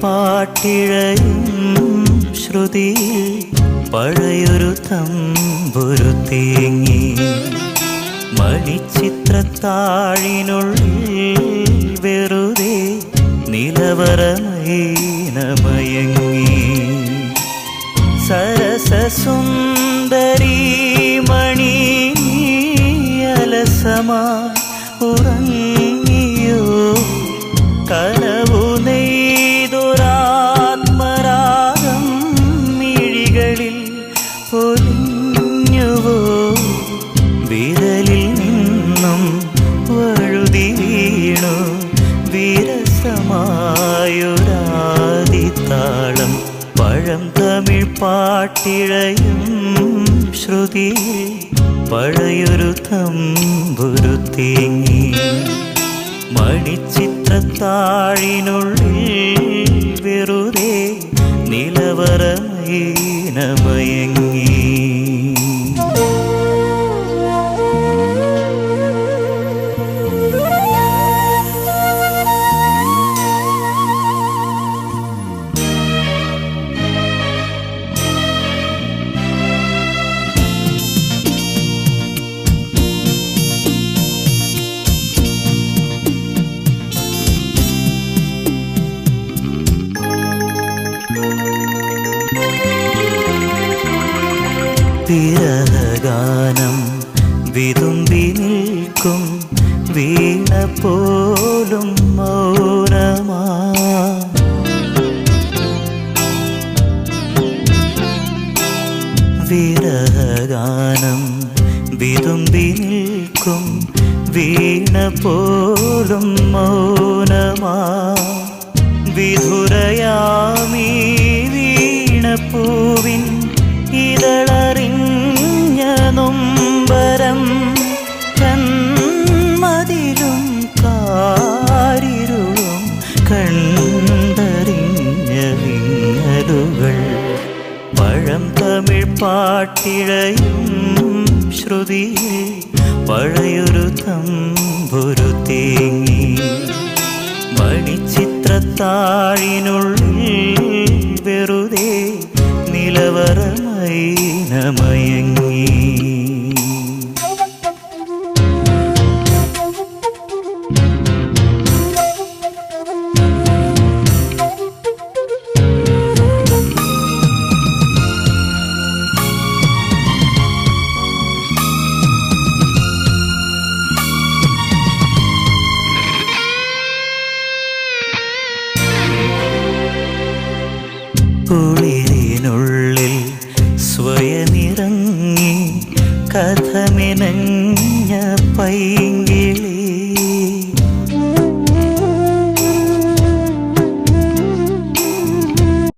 പാട്ടിഴയും ശ്രുതി പഴയൊരു തമ്പുരു തേങ്ങി മണിച്ചിത്രത്താഴിനുള്ളിൽ വെറുതെ നിലവറമയങ്ങി സരസസുന്ദരി മണി അലസമാ വിരസമായൊരാദിത്താളം പഴം തമിഴ് പാട്ടിഴയും ശ്രുതി. പഴയൊരു തമ്പുരു തേങ്ങി മണിച്ചിത്രത്താഴിനുള്ളിൽ വെറുതെ നിലവറമയങ്ങി വിരഹഗാനം വിതുമ്പി നിൽക്കും വീണ പോലും മൗനമാ. വിരഹഗാനം വിതുമ്പി നിൽക്കും വീണ പോലും മൗനമാ. വിധുരയാമീ പാട്ടിഴയും ശ്രുതിയിൽ പഴയൊരു തമ്പുരു തേങ്ങി മണിച്ചിത്രത്താഴിനുള്ളിൽ വെറുതെ നിലവറമയങ്ങി കുളിരിനുള്ളിൽ